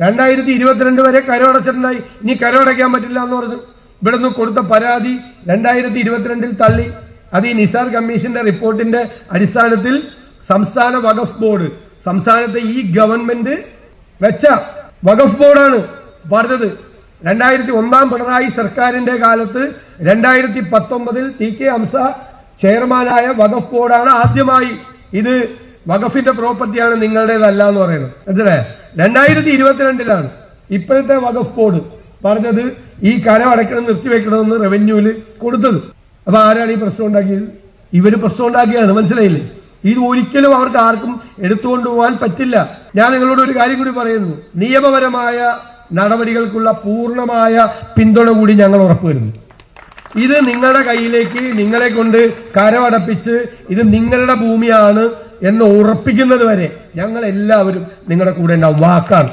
രണ്ടായിരത്തി ഇരുപത്തിരണ്ട് വരെ കരമടച്ചിട്ടുണ്ടായി. ഇനി കരമടയ്ക്കാൻ പറ്റില്ല എന്ന് പറഞ്ഞു ഇവിടെ നിന്ന് കൊടുത്ത പരാതി രണ്ടായിരത്തി ഇരുപത്തിരണ്ടിൽ തള്ളി. അത് ഈ നിസാർ കമ്മീഷന്റെ റിപ്പോർട്ടിന്റെ അടിസ്ഥാനത്തിൽ സംസ്ഥാന വഖഫ് ബോർഡ് സംസ്ഥാനത്തെ ഈ ഗവൺമെന്റ് വെച്ച വഖഫ് ബോർഡാണ് പറഞ്ഞത്. രണ്ടായിരത്തി ഒന്നാം പിണറായി സർക്കാരിന്റെ കാലത്ത് രണ്ടായിരത്തി പത്തൊമ്പതിൽ ടി കെ ഹംസ ചെയർമാനായ വഖഫ് ബോർഡാണ് ആദ്യമായി ഇത് വഖഫിന്റെ പ്രോപ്പർട്ടിയാണ് നിങ്ങളുടേതല്ല എന്ന് പറയുന്നത്. മനസ്സിലായ? രണ്ടായിരത്തി ഇരുപത്തിരണ്ടിലാണ് ഇപ്പോഴത്തെ വഖഫ് ബോർഡ് പറഞ്ഞത് ഈ കരം അടയ്ക്കണം നിർത്തിവെക്കണമെന്ന് റവന്യൂവിൽ കൊടുത്തത്. അപ്പൊ ആരാണ് ഈ പ്രശ്നം ഉണ്ടാക്കിയത്? ഇവർ പ്രശ്നം ഉണ്ടാക്കിയാണ് മനസ്സിലായില്ലേ? ഇത് ഒരിക്കലും അവർക്ക് ആർക്കും എടുത്തുകൊണ്ട് പോകാൻ പറ്റില്ല. ഞാൻ നിങ്ങളോട് ഒരു കാര്യം കൂടി പറയുന്നു. നിയമപരമായ നടപടികൾക്കുള്ള പൂർണമായ പിന്തുണ കൂടി ഞങ്ങൾ ഉറപ്പുവരുന്നു. ഇത് നിങ്ങളുടെ കയ്യിലേക്ക് നിങ്ങളെ കൊണ്ട് കരമടപ്പിച്ച് ഇത് നിങ്ങളുടെ ഭൂമിയാണ് എന്ന് ഉറപ്പിക്കുന്നത് വരെ ഞങ്ങൾ എല്ലാവരും നിങ്ങളുടെ കൂടെ ഉണ്ടാവും. വാക്കാണ്.